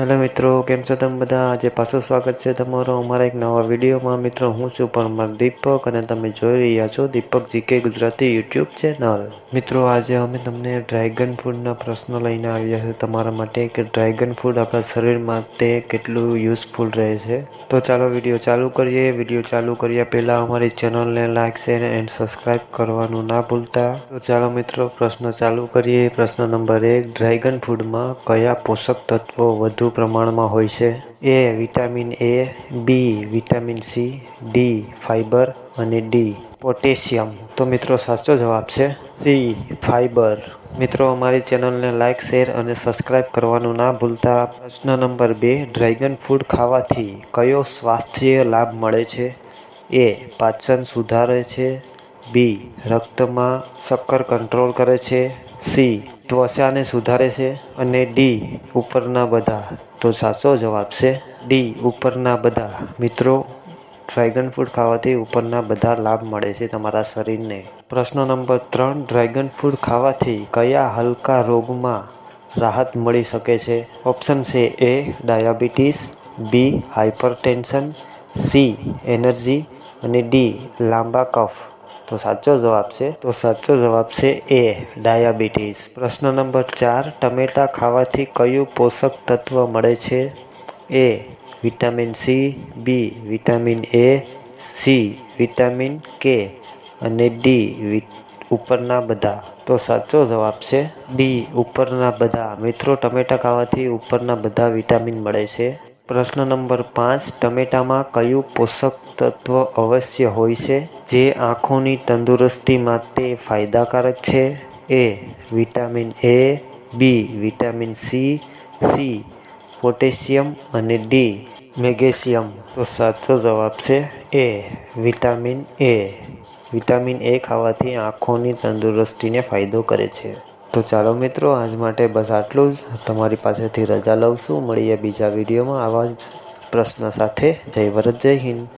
Hello મિત્રો, કેમ છો તમે બધા? આજે પાછું સ્વાગત છે તમારો અમારા એક નવા વિડીયોમાં. મિત્રો, હું છું પરમાર દીપક અને તમે જોઈ રહ્યા છો Deepak GK Gujarati YouTube channel. મિત્રો, આજે અમે તમને ડ્રેગન ફૂડના પ્રશ્નો લઈને આવ્યા છે. તમારા માટે કે ડ્રેગન ફૂડ આપણા શરીર માટે કેટલું યુઝફુલ રહે છે. તો ચાલો વીડિયો ચાલુ કરીએ. વીડિયો ચાલુ કર્યા પહેલાં અમારી ચેનલને લાઇક શેર એન્ડ સબસ્ક્રાઈબ કરવાનું ના ભૂલતા. તો ચાલો મિત્રો, પ્રશ્ન ચાલુ કરીએ. પ્રશ્ન નંબર એક, ડ્રેગન ફૂડમાં કયા પોષક તત્વો વધુ પ્રમાણમાં હોય છે. A vitamin A, B, vitamin C, D fibre અને ડી. પોટેશિયમ. તો મિત્રો સાચો જવાબ છે સી ફાઇબર મિત્રો અમારી ચેનલને લાઇક શેર અને સબસ્ક્રાઇબ કરવાનું ના ભૂલતા. પ્રશ્ન નંબર બે, ડ્રેગન ફૂડ ખાવાથી કયો સ્વાસ્થ્ય લાભ મળે છે? એ, પાચન સુધારે છે. બી, રક્તમાં શક્કર કંટ્રોલ કરે છે. સી ત્વચાને સુધારે છે અને ડી ઉપરના બધા, તો સાચો જવાબ છે ડી ઉપરના બધા. મિત્રો ડ્રેગન ફૂડ ખાવાથી ઉપરના બધા લાભ મળે છે તમારા શરીરને. પ્રશ્ન નંબર ત્રણ ડ્રેગન ફૂડ ખાવાથી કયા હલકા રોગમાં રાહત મળી શકે છે? ઓપ્શન છે A diabetes B hypertension C energy અને ડી લાંબા કફ. તો સાચો જવાબ છે? તો સાચો જવાબ છે એ, ડાયાબિટીસ. પ્રશ્ન નંબર ચાર, ટમેટા ખાવાથી કયું પોષક તત્વ મળે છે? A, vitamin C, B, vitamin A, C, vitamin K અને ડી ઉપરના બધા. તો સાચો જવાબ છે ડી, ઉપરના બધા. મિત્રો, ટમેટા ખાવાથી ઉપરના બધા વિટામિન મળે છે. પ્રશ્ન નંબર પાંચ, ટમેટામાં કયું પોષક તત્વ અવશ્ય હોય છે, જે આંખોની તંદુરસ્તી માટે ફાયદાકારક છે? A, vitamin A, B, vitamin C C, potassium અને ડી, મેગ્નેશિયમ. તો સાચો જવાબ છે એ, વિટામિન એ. વિટામિન એ ખાવાથી આંખોની તંદુરસ્તીને ફાયદો કરે છે. તો ચાલો મિત્રો, આજ માટે બસ આટલું જ. તમારી પાસેથી રજા લઉં છું. મળીએ બીજા વિડીયોમાં આવા જ પ્રશ્ન સાથે. જય ભરત, જય હિન્દ.